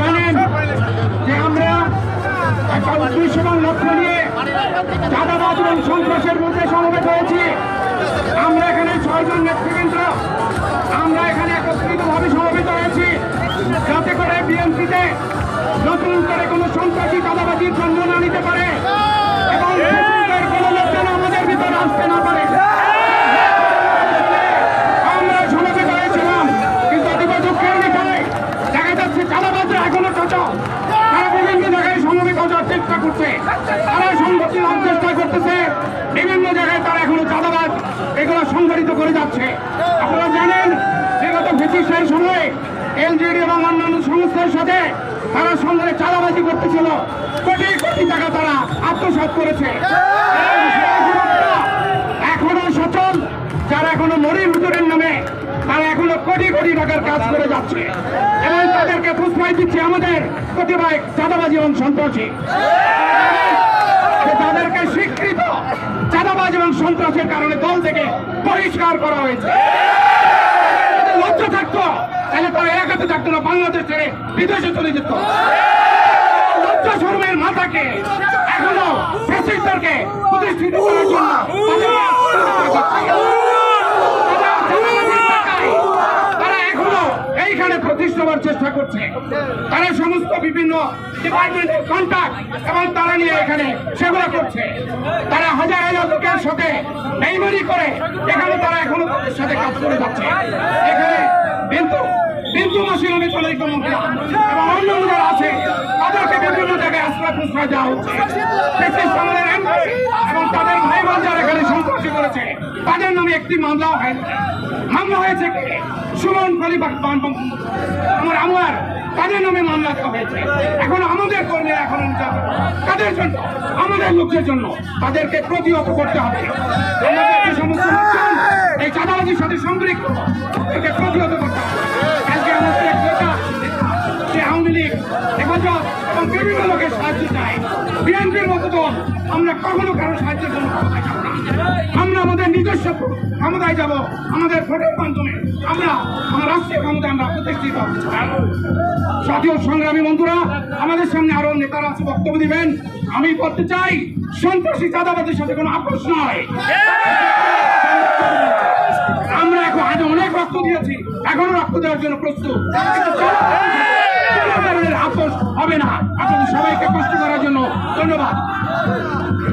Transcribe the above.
জানেন যে আমরা একটা উদ্দেশ্য এবং লক্ষ্য নিয়ে চাঁদাবাদ এবং সন্ত্রাসের মধ্যে সমবেত হয়েছি। আমরা এখানে ছয়জন নেতৃবৃন্দ, আমরা এখানে একত্রিতভাবে সমবেত হয়েছি। যাতে করে বিএনপিতে নতুন করে কোনো সন্ত্রাসী চাঁদাবাজির জন্ম না নিতে পারে। এবং ফ্যাসিস্টের কোনো লোক যেন আমাদের ভিতরে আসতে না পারে আমরা সমবেত হয়েছিলাম কিন্তু অতীব দুঃখের বিষয় দেখা যাচ্ছে চাঁদাবাজরা এখনও ছোট তারা বিভিন্ন জায়গায় সমবেত হওয়ার চেষ্টা করছে। তারা সংগঠন চেষ্টা করতেছে। বিভিন্ন জায়গায় তারা এখনও চাঁদাবাজ। এগুলো সংগঠিত করে যাচ্ছে। আপনারা জানেন বিগত ব্রিটিশের সময় এলজিডি এবং অন্যান্য সংস্থার সাথে তারা সঙ্গে চাঁদাবাজি করতেছিল। কোটি কোটি টাকা তারা আত্মসাৎ করেছে। এখনও সচল। যারা এখনও মরির হুজুরের নামে, তারা এখনও কোটি কোটি টাকার কাজ করে যাচ্ছে। তাদেরকে প্রশ্রয় দিচ্ছে আমাদের কতিপয় চাঁদাবাজি এবং সন্ত্রাসী। তাদেরকে স্বীকৃত চাঁদাবাজ এবং সন্ত্রাসের কারণে দল থেকে বহিষ্কার করা হয়েছে। তাহলে তারা এলাকাতে থাকতো না, বাংলাদেশ ছেড়ে বিদেশে চলে যেত। লজ্জা শর্মের মাথাকে এখনও প্রতিষ্ঠিত করার জন্য তারা এখনও এইখানে প্রতিষ্ঠা হওয়ার চেষ্টা করছে। তারা সমস্ত বিভিন্ন ডিপার্টমেন্টের কন্ট্যাক্ট এবং তারা নিয়ে এখানে সেগুলো করছে। তারা হাজার হাজার লোকের সাথে বেইমানি করে এখানে তারা এখনও তাদের সাথে কাজ করে যাচ্ছে। এখানে কিন্তু বিন্দু মাসি নামে চলে এবং অন্যান্য যারা আছে, তাদেরকে বিভিন্ন জায়গায় আশ্রয় প্রশ্রয় দেওয়া হচ্ছে। এবং তাদের ভাই বোন যারা এখানে তাদের নামে একটি মামলা হয়নি মামলা হয়েছে সুমন আমার আমার তাদের নামে মামলা দেওয়া হয়েছে? এখন আমাদের কর্মীরা এখন কাদের জন্য? আমাদের লোকের জন্য। তাদেরকে প্রতিহত করতে হবে। এই চাঁদাবাজির সাথে সম্পৃক্ত প্রতিহত করতে হবে। মতো দল আমরা কখনো কারও আমরা আমাদের নিজস্ব ক্ষমতায় যাব, আমাদের ভোটের মাধ্যমে আমরা রাষ্ট্রীয় ক্ষমতায় আমরা প্রতিষ্ঠিত জাতীয় সংগ্রামী বন্ধুরা, আমাদের সামনে আরও নেতারা আছে, বক্তব্য দিবেন। আমি বলতে চাই, সন্ত্রাসী চাঁদাবাদের সাথে কোনো আপোষ নয়। আমরা এখন আজ অনেক রক্ত দিয়েছি, এখনও রক্ত দেওয়ার জন্য প্রস্তুত। আপোষ হবে না আপনাদের